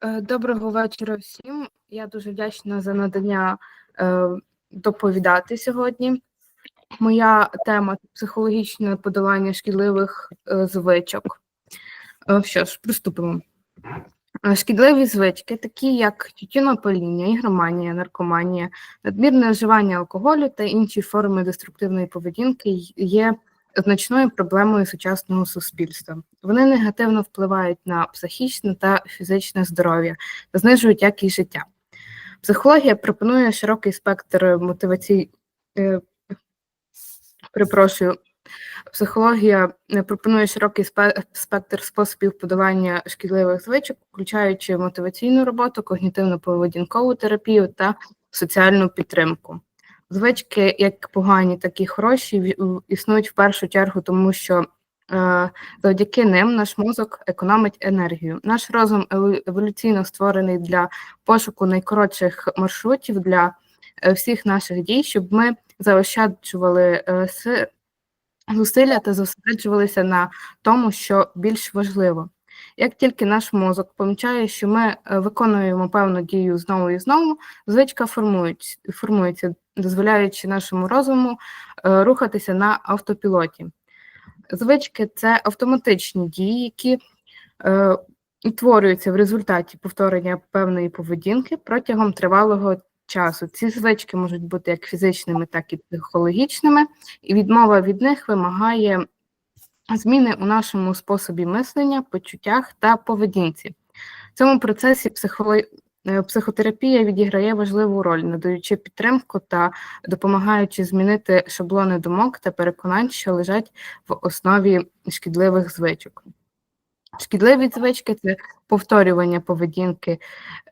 Е, Доброго вечора всім. Я дуже вдячна за надання е, доповідати сьогодні. Моя тема психологічне подолання шкідливих е, звичок. Що ж, приступимо. Шкідливі звички, такі як тютюнопаління, ігроманія, наркоманія, надмірне вживання алкоголю та інші форми деструктивної поведінки є значною проблемою сучасного суспільства. Вони негативно впливають на психічне та фізичне здоров'я та знижують якість життя. Психологія пропонує широкий спектр мотивацій. е, Перепрошую, психологія е, пропонує широкий спектр способів подолання шкідливих звичок, включаючи мотиваційну роботу, когнітивно-поведінкову терапію та соціальну підтримку. Звички, як погані, так і хороші, існують в першу чергу, тому що завдяки ним наш мозок економить енергію. Наш розум еволю- еволюційно створений для пошуку найкоротших маршрутів для е, всіх наших дій, щоб ми заощаджували е, зусилля та зосереджувалися на тому, що більш важливо. Як тільки наш мозок помічає, що ми е, виконуємо певну дію знову і знову, звичка формується, дозволяючи нашому розуму рухатися на автопілоті. Звички це автоматичні дії, які е, утворюються в результаті повторення певної поведінки протягом тривалого часу. Ці звички можуть бути як фізичними, так і психологічними, і відмова від них вимагає зміни у нашому способі мислення, почуттях та поведінці. В цьому процесі психоло... е, психотерапія відіграє важливу роль, надаючи підтримку та допомагаючи змінити шаблони думок та переконань, що лежать в основі шкідливих звичок. Шкідливі звички це повторювання поведінки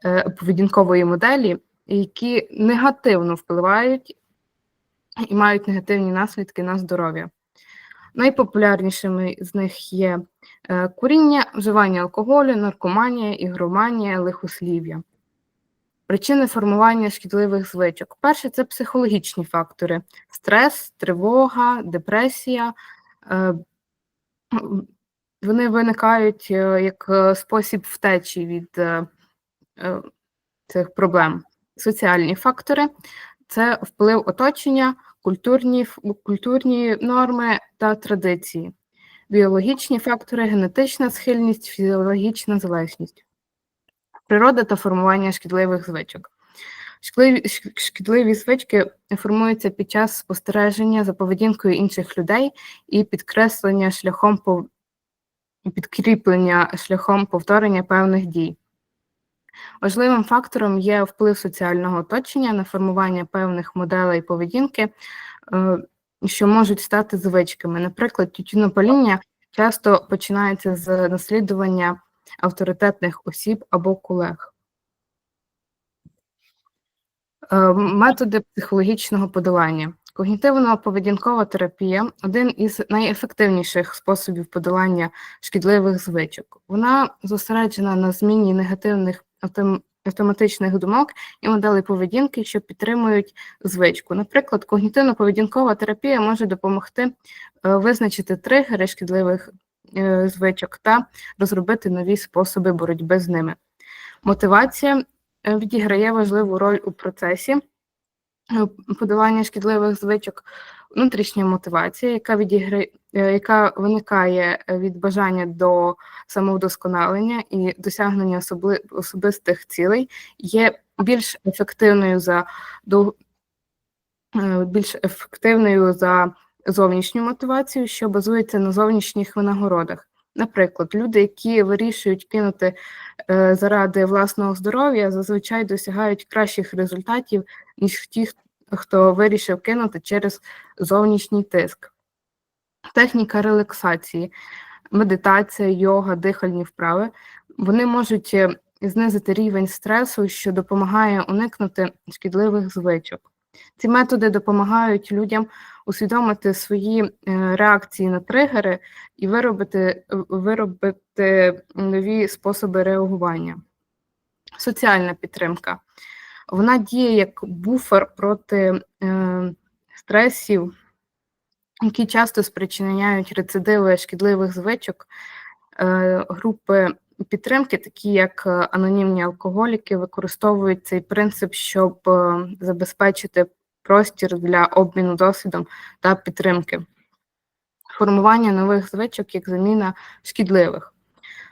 е, поведінкової моделі, які негативно впливають і мають негативні наслідки на здоров'я. Найпопулярнішими з них є е, куріння, вживання алкоголю, наркоманія, ігроманія, лихослів'я. Причини формування шкідливих звичок. Перше це психологічні фактори: стрес, тривога, депресія. Е, Вони виникають е, як е, спосіб втечі від цих проблем. Соціальні фактори це вплив оточення, культурні, культурні норми та традиції, біологічні фактори, генетична схильність, фізіологічна залежність, природа та формування шкідливих звичок. Шкідливі, звички формуються під час спостереження за поведінкою інших людей і підкреслення шляхом підкріплення шляхом повторення певних дій. Важливим фактором є вплив соціального оточення на формування певних моделей поведінки, е, що можуть стати звичками. Наприклад, тютюнопаління часто починається з наслідування авторитетних осіб або колег. Е, Методи психологічного подолання. Когнітивно-поведінкова терапія один із найефективніших способів подолання шкідливих звичок. Вона зосереджена на зміні негативних автоматичних думок і моделей поведінки, що підтримують звичку. Наприклад, когнітивно-поведінкова терапія може допомогти е, визначити тригери шкідливих звичок та розробити нові способи боротьби з ними. Мотивація е, відіграє важливу роль у процесі е, подолання шкідливих звичок, внутрішня мотивація, яка відіграє, яка виникає е, від бажання до самовдосконалення і досягнення особли, особистих цілей, є більш ефективною за е, більш ефективною за зовнішню мотивацію, що базується на зовнішніх винагородах. Наприклад, люди, які вирішують кинути е, заради власного здоров'я, зазвичай досягають кращих результатів, ніж ті, хто вирішив кинути через зовнішній тиск. Техніка релаксації, медитація, йога, дихальні вправи вони можуть е, знизити рівень стресу, що допомагає уникнути шкідливих звичок. Ці методи допомагають людям усвідомити свої е, реакції на тригери і виробити, виробити нові способи реагування. Соціальна підтримка. Вона діє як буфер проти е, стресів, які часто спричиняють рецидиви шкідливих звичок. Е, групи підтримки, такі як е, анонімні алкоголіки, використовують цей принцип, щоб е, забезпечити простір для обміну досвідом та підтримки, формування нових звичок як заміна шкідливих.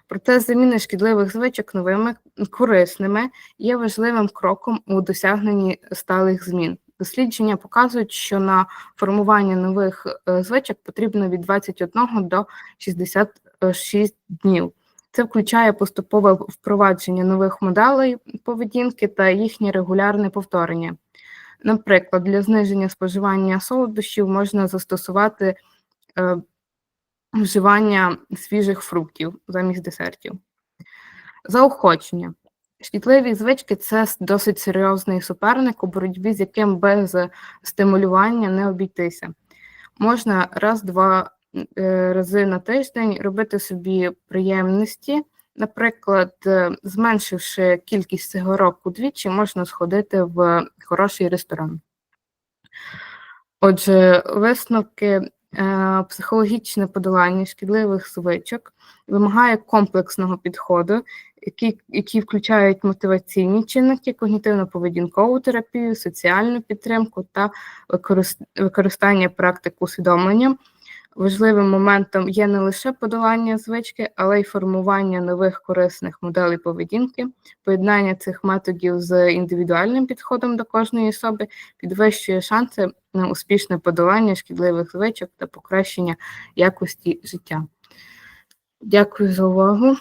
Проте заміна шкідливих звичок новими корисними є важливим кроком у досягненні сталих змін. Дослідження показують, що на формування нових е, звичок потрібно від 21 до 66 днів. Це включає поступове впровадження нових моделей поведінки та їхнє регулярне повторення. Наприклад, для зниження споживання солодощів можна застосувати е, вживання свіжих фруктів замість десертів. Заохочення. Шкідливі звички це досить серйозний суперник, у боротьбі з яким без стимулювання не обійтися. Можна раз-два е, рази на тиждень робити собі приємності. Наприклад, е, зменшивши кількість цигарок удвічі, можна сходити в хороший ресторан. Отже, висновки е, психологічне подолання шкідливих звичок вимагає комплексного підходу, які, які включають мотиваційні чинники, когнітивно-поведінкову терапію, соціальну підтримку та використання практик усвідомлення. Важливим моментом є не лише подолання звички, але й формування нових корисних моделей поведінки. Поєднання цих методів з індивідуальним підходом до кожної особи підвищує шанси на успішне подолання шкідливих звичок та покращення якості життя. Дякую за увагу.